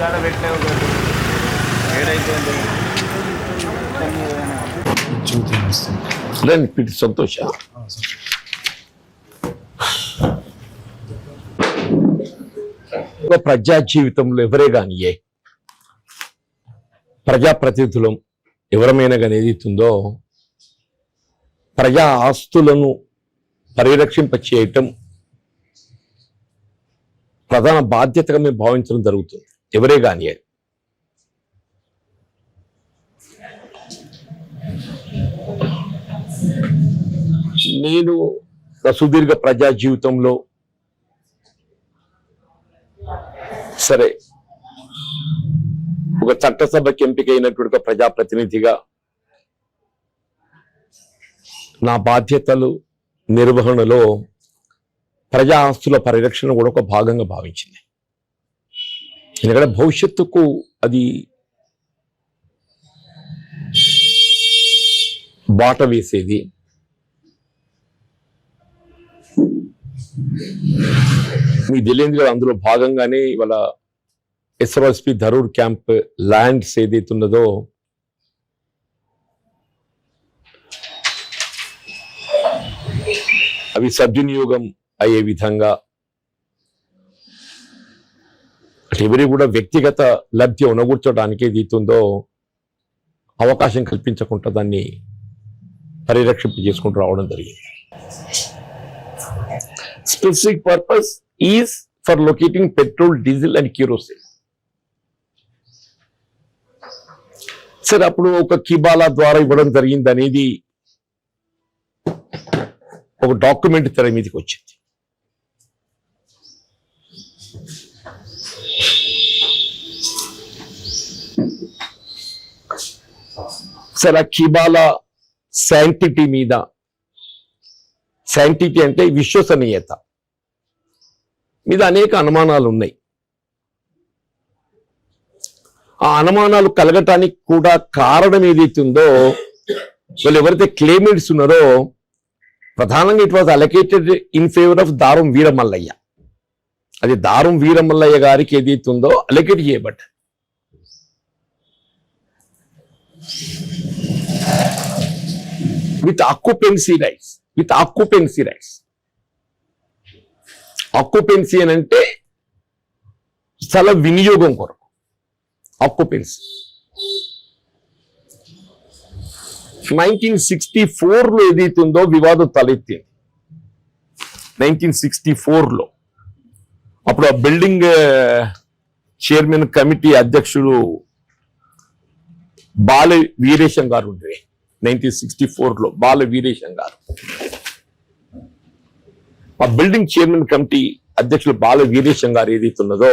కాడ పెట్టినావు కదా ఏడైపోయింది. రండి పిటి సంతోష. ప్రజా జీవితంలో ఎవరే కానియే ప్రజాప్రతినిధులం ఎవరమైనా కానీ ఏదైతుందో ప్రజా ఆస్తులను పరిరక్షింప చేయటం ప్రధాన బాధ్యతగా మేము భావించడం జరుగుతుంది. ఎవరే కానియే నేను నా సుదీర్ఘ ప్రజా జీవితంలో సరే ఒక చట్టసభకి ఎంపికైనటువంటి ఒక ప్రజాప్రతినిధిగా నా బాధ్యతలు నిర్వహణలో ప్రజా ఆస్తుల పరిరక్షణ కూడా ఒక భాగంగా భావించింది. ఎందుకంటే భవిష్యత్తుకు అది బాట వేసేది. మీకు తెలియదు కదా అందులో భాగంగానే ఇవాళ ఎస్ఆర్ఎస్పి ధరూర్ క్యాంప్ ల్యాండ్స్ ఏదైతే ఉన్నదో అవి సద్వినియోగం అయ్యే విధంగా అంటే ఎవరి కూడా వ్యక్తిగత లబ్ధి ఉనగూర్చడానికి ఏదైతుందో అవకాశం కల్పించకుండా దాన్ని పరిరక్షింప చేసుకుంటూ రావడం జరిగింది specific purpose is for locating petrol diesel and kerosene. సరే అప్పుడు ఒక కిబాలా ద్వారా ఇవ్వడం జరిగింది అనేది ఒక డాక్యుమెంట్ తెర మీదకి వచ్చింది అక్షర కిబాల శాంటిటీ మీద. శాంటిటీ అంటే విశ్వసనీయత. మీద అనేక అనుమానాలు ఉన్నాయి ఆ అనుమానాలు కలగటానికి కూడా కారణం ఏదైతే ఉందో వాళ్ళు ఎవరైతే క్లెయిమెంట్స్ ఉన్నారో ప్రధానంగా it was allocated in favour of Dharam Veeramallaiah. అది దారం వీరమల్లయ్య గారికి ఏదైతే ఉందో అలొకేట్ చేయబడ్డ with occupancy rights with occupancy rights occupancy అని అంటే స్థల వినియోగం కొరకు. ఆక్యుపెన్సీ నైన్టీన్ సిక్స్టీ ఫోర్లో ఏదైతే ఉందో వివాదం తలెత్తింది. నైన్టీన్ సిక్స్టీ ఫోర్లో అప్పుడు ఆ బిల్డింగ్ చైర్మన్ కమిటీ అధ్యక్షుడు బాల వీరేశం గారు ఉండే నైన్టీన్ సిక్స్టీ ఫోర్లో బాల వీరేశం గారు. ఆ బిల్డింగ్ చైర్మన్ కమిటీ అధ్యక్షులు బాల వీరేశం గారు ఏదైతే ఉన్నదో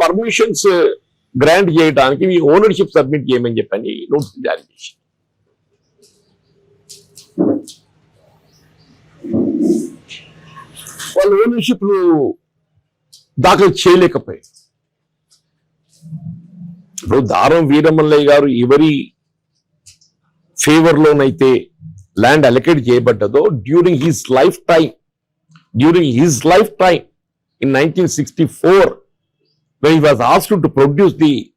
పర్మిషన్స్ గ్రాంట్ చేయడానికి మీ ఓనర్షిప్ సబ్మిట్ చేయమని చెప్పని నోటీస్ జారీ చేసి వాళ్ళు ఓనర్షిప్ దాఖలు చేయలేకపోయారు ఇప్పుడు దారం వీరమల్లయ్య గారు ఎవరి ఫేవర్లోనైతే land allocate చేయబడ్డదో during his life time during his life time in nineteen sixty four when he was asked to produce the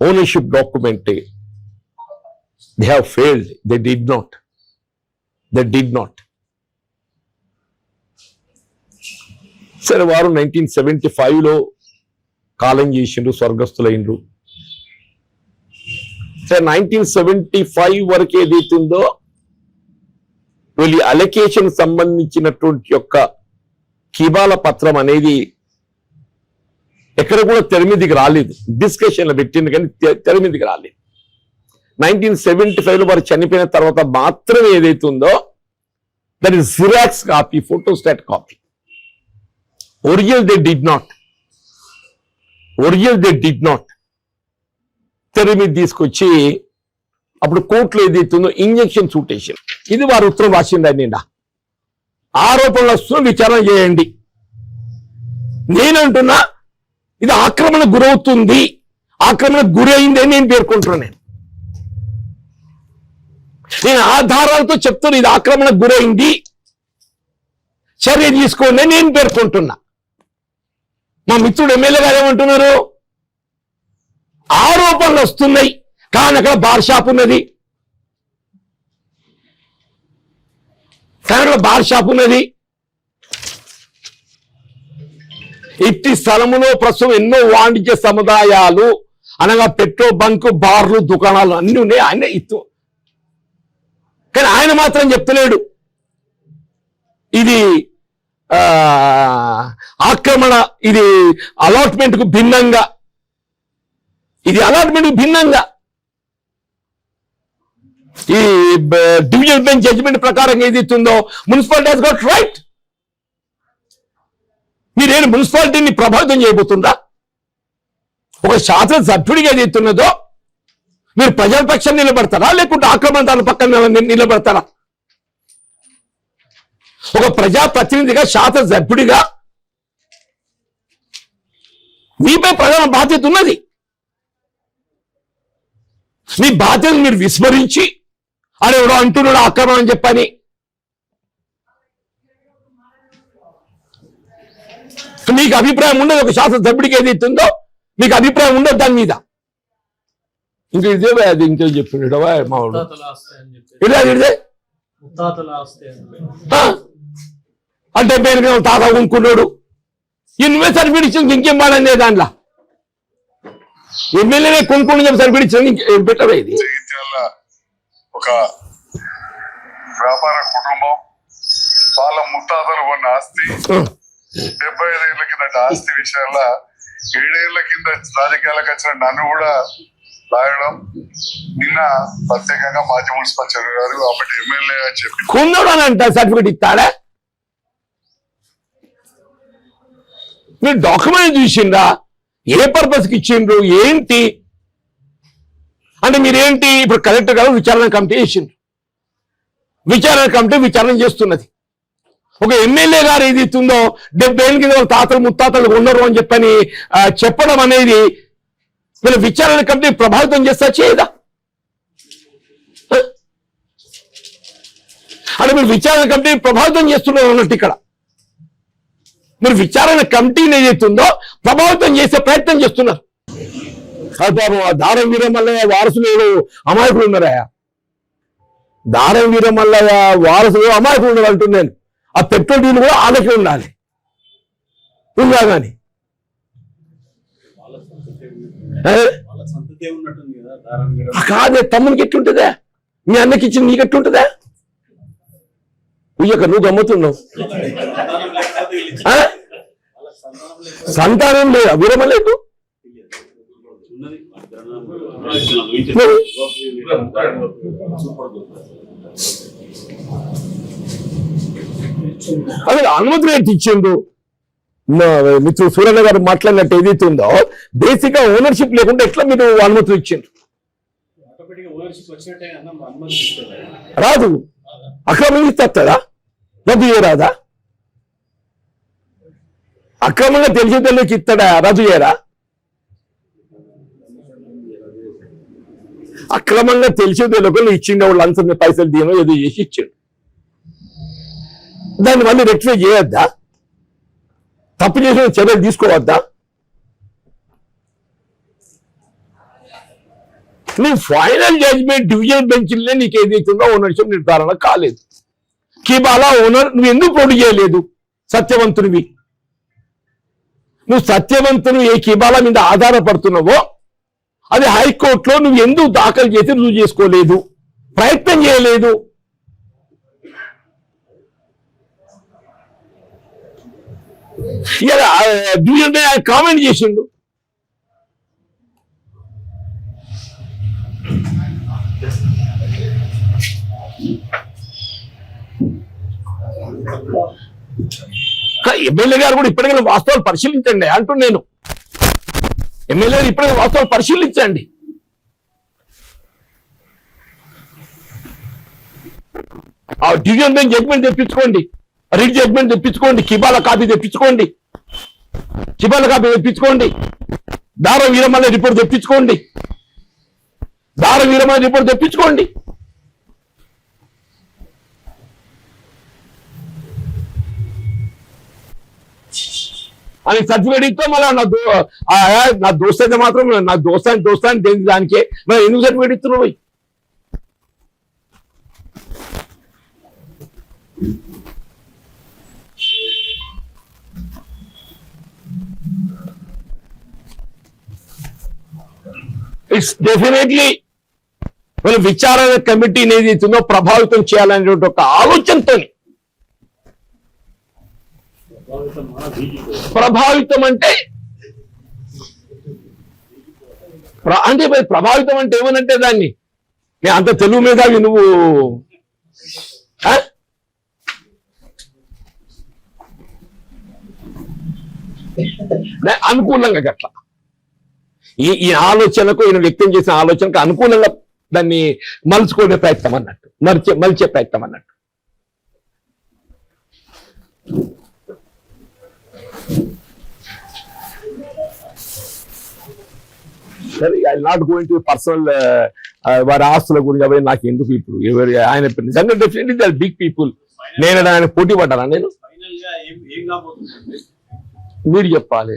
ownership document, they have failed. They did not. They did not. సరే వారు nineteen seventy ఫైవ్లో కాలం చేసిండ్రు స్వర్గస్థులైండ్రు. సరే nineteen seventy five వరకు ఏదైతుందో వీళ్ళ allocation సంబంధించినటువంటి యొక్క కిబాల పత్రం అనేది ఎక్కడ కూడా తెర మీదకి రాలేదు. డిస్కషన్లో పెట్టింది కానీ తె- తెర మీదకి రాలేదు. నైన్టీన్ సెవెంటీ ఫైవ్లో వారు చనిపోయిన తర్వాత మాత్రమే ఏదైతే ఉందో that is xerox copy photostat copy original they did not original they did not తెరి మీద తీసుకొచ్చి అప్పుడు కోర్టులో ఏదైతుందో ఇంజక్షన్ సూటేషన్. ఇది వారు ఉత్తరం రాసిండి నిండా. ఆరోపణలు వస్తున్న విచారణ చేయండి. నేనంటున్నా ఇది ఆక్రమణ గురవుతుంది. ఆక్రమణ గురైంది అని నేను పేర్కొంటున్నాను నేను. నేను ఆధారాలతో చెప్తున్నా ఇది ఆక్రమణ గురైంది. చర్య తీసుకోండి అని నేను పేర్కొంటున్నా. మా మిత్రుడు ఎమ్మెల్యే గారు ఏమంటున్నారు? ఆరోపణలు వస్తున్నాయి. కానీ అక్కడ బార్ షాప్ ఉన్నది. కానీ అక్కడ బార్ షాప్ ఉన్నది. ఇట్టి స్థలములో ప్రస్తుతం ఎన్నో వాణిజ్య సముదాయాలు అనగా పెట్రోల్ బంక్ బార్లు దుకాణాలు అన్ని ఉన్నాయి. ఆయన ఇత్తు. కానీ ఆయన మాత్రం చెప్తలేడు. ఇది ఆక్రమణ ఇది అలాట్మెంట్కు భిన్నంగా. ఇది అలాట్మెంట్కు భిన్నంగా. ఈ డివిజన్ బెంచ్ జడ్జిమెంట్ ప్రకారం ఏది ఇస్తుందో మున్సిపాలిటీ హాస్ గోట్ రైట్ మీరేం మున్సిపాలిటీని ప్రభావితం చేయబోతుందా ఒక శాసన సభ్యుడిగా ఏది ఇస్తున్నదో మీరు ప్రజల పక్షం నిలబడతారా? లేకుంటే ఆక్రమణ పక్కన నిలబడతారా? ఒక ప్రజా ప్రతినిధిగా శాసన సభ్యుడిగా మీపై ప్రధాన బాధ్యత ఉన్నది. మీ బాధ్యతను మీరు విస్మరించి అని ఎవడో అంటున్నాడు ఆక్రమణ అని చెప్పని. మీకు అభిప్రాయం ఉండదు ఒక శాసన సభ్యుడికి ఏది ఇస్తుందో మీకు అభిప్రాయం ఉండదు దాని మీద. ఇంకా ఇదే అది ఇంకా చెప్పినాడు మావాడు ముత్తాతల ఆస్తి అని చెప్పి ఇలా ఇదే అంటే పేరు తాత కొనుక్కున్నాడు. సర్టిఫికేట్ ఇచ్చింది ఇంకేం బాగానే దాంట్లో. ఎమ్మెల్యేనే కొనుక్కొని చెప్పి ఇంకేం పెట్టవే ఇది? ఒక వ్యాపార కుటుంబం. వాళ్ళ ముత్తాతలు కొన్న ఆస్తి. డెబ్బై ఐదేళ్ళ కిందట ఆస్తి విషయాల్లో ఏడేళ్ళ కింద రాజకీయాలకు వచ్చిన నన్ను కూడా లాగడం నిన్న ప్రత్యేకంగా మాజీ మున్సిపల్ చైర్మన్ గారు అప్పటి ఎమ్మెల్యే అని చెప్పి కొన్నాడు అని అంట సర్టిఫికేట్ ఇస్తాడా? మీరు డాక్యుమెంట్ చూసిండ్రా? ఏ పర్పస్కి ఇచ్చిండ్రు? ఏంటి? అంటే మీరేంటి? ఇప్పుడు కలెక్టర్ గారు విచారణ కమిటీ చేసిండ్రు విచారణ కమిటీ విచారణ చేస్తున్నది. ఒక ఎమ్మెల్యే గారు ఏది ఇస్తుందో డెబ్బై ఏళ్ళ కింద వాళ్ళ తాతలు ముత్తాతలు ఉండరు అని చెప్పని చెప్పడం అనేది వీళ్ళ విచారణ కమిటీ ప్రభావితం చేస్తా చేయదా? అంటే మీరు విచారణ కమిటీ ప్రభావితం చేస్తున్నారు అన్నట్టు ఇక్కడ. మీరు విచారణ కమిటీని ఏదైతుందో ప్రభావితం చేసే ప్రయత్నం చేస్తున్నారు. పాపం ఆ దారం వీరమల్లయ్య వారసులు ఏదో అమాయకులు ఉన్నారయ్యా. దారం వీరమల్లయ్య వారసులు అమాయకులు ఉన్నారు అంటున్నాను ఆ పెట్రోల్ డీలు కూడా ఆదకే ఉండాలి. ఉందా కానీ. కదా తమ్మునికి ఎట్లుంటుందా? మీ అన్నకి ఇచ్చిన నీకు ఎట్లుంటుందా? ఉయ్యక నువ్వు గమ్ముతున్నావు. సంతానం లేదు? విరమలేదు ఉన్నది. అదే అనుమతి రేట్ ఇచ్చిండు నా మిత్రుడు సూర్యన్న గారు మాట్లాడినట్టు ఏదైతే ఉందో బేసిక్గా ఓనర్షిప్ లేకుండా ఎట్లా మీరు అనుమతులు ఇచ్చిండ్రు? ఇస్తుంది రాదు. అక్రమంగా ఇస్తారా రద్దు చేయరాదా? అక్రమంగా తెలిసి తెలియకి ఇస్తాడా? రద్దు చేయరా? అక్రమంగా తెలిసి తెలియకుండా ఇచ్చిండే వాళ్ళు అంత పైసలు దీనో ఏదో చేసి ఇచ్చిండు. దాన్ని మళ్ళీ రెక్టిఫై చేయొద్దా? తప్పు చేసిన చర్యలు తీసుకోవద్దా? నీ ఫైనల్ జడ్జ్మెంట్ డివిజన్ బెంచ్లే నీకు ఏదైతుందో ఓనర్షిప్ నిర్ధారణ కాలేదు. కిబాలా ఓనర్ నువ్వు ఎందుకు పోటీ చేయలేదు? సత్యవంతునివి. నువ్వు సత్యవంతుని ఏ కిబాలా మీద ఆధారపడుతున్నావో అది హైకోర్టులో నువ్వు ఎందుకు దాఖలు చేసి రుజువు చేసుకోలేదు? ప్రయత్నం చేయలేదు. ఇలా కామెంట్ చేసిండు. ఎమ్మెల్యే గారు కూడా ఇప్పటికైనా వాస్తవాలు పరిశీలించండి అంటూ నేను. ఎమ్మెల్యే గారు ఇప్పటికైనా వాస్తవాలు పరిశీలించండి. ఆ డివిజన్ బెంచ్ జడ్జ్మెంట్ తెప్పించుకోండి. రిట్ జడ్జ్మెంట్ తెప్పించుకోండి. కిబాల కాపీ తెప్పించుకోండి. కిబాల కాపీ తెప్పించుకోండి. దార వీరమల్ల రిపోర్ట్ తెప్పించుకోండి. దార వీరమల్ల రిపోర్ట్ తెప్పించుకోండి. అని సర్టిఫికేట్ ఇస్తే మళ్ళీ నా దో నా దోస్త్ అయితే మాత్రం నా దోస్తాని దోస్తాని తెలియదు దానికే? మరి ఎందుకు సర్టిఫికేట్ ఇస్తున్నావు ఇట్స్ డెఫినెట్లీ మన విచారణ కమిటీని ఏదైతుందో ప్రభావితం చేయాలనేటువంటి ఒక ఆలోచనతో. ప్రభావితం అంటే అంటే మరి ప్రభావితం అంటే ఏమనంటే దాన్ని? నేను అంత తెలుగు మీద నువ్వు. అనుకూలంగా గట్ల. ఈ ఈ ఆలోచనకు ఈయన వ్యక్తం చేసిన ఆలోచనకు అనుకూలంగా దాన్ని మలుచుకునే ప్రయత్నం అన్నట్టు మలిచే మలిచే ప్రయత్నం అన్నట్టు. సరే I not going to personal వారి ఆస్తుల గురించి అవన్నీ నాకు ఎందుకు ఇప్పుడు? ఎవరు ఆయన నిజంగా డెఫినెట్లీ దే బిగ్ పీపుల్ నేను ఆయన పోటీ పడ్డానా నేను? ఫైనల్గా ఏం ఏం కాబోతుంది మీరు చెప్పాలి.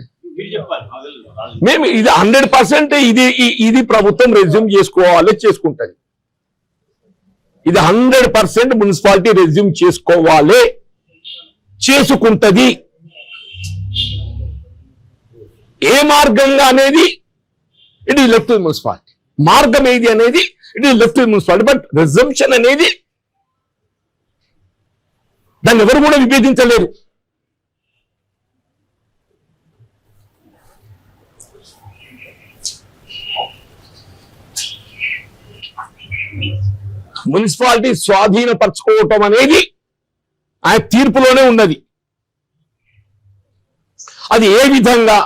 మేము ఇది హండ్రెడ్ పర్సెంట్ ఇది ఇది ప్రభుత్వం రెజ్యూమ్ చేసుకోవాలి చేసుకుంటది. ఇది హండ్రెడ్ పర్సెంట్ మున్సిపాలిటీ రెజ్యూమ్ చేసుకోవాలి చేసుకుంటది. ఏ మార్గంగా అనేది? ఇట్ ఈస్ లెఫ్ట్ మున్సిపాలిటీ మార్గం ఏది అనేది? It is left municipality but resumption అనేది దాన్ని ఎవరు కూడా విభేదించలేరు. మున్సిపాలిటీ స్వాధీనపరచుకోవటం అనేది ఆయన తీర్పులోనే ఉన్నది. అది ఏ విధంగా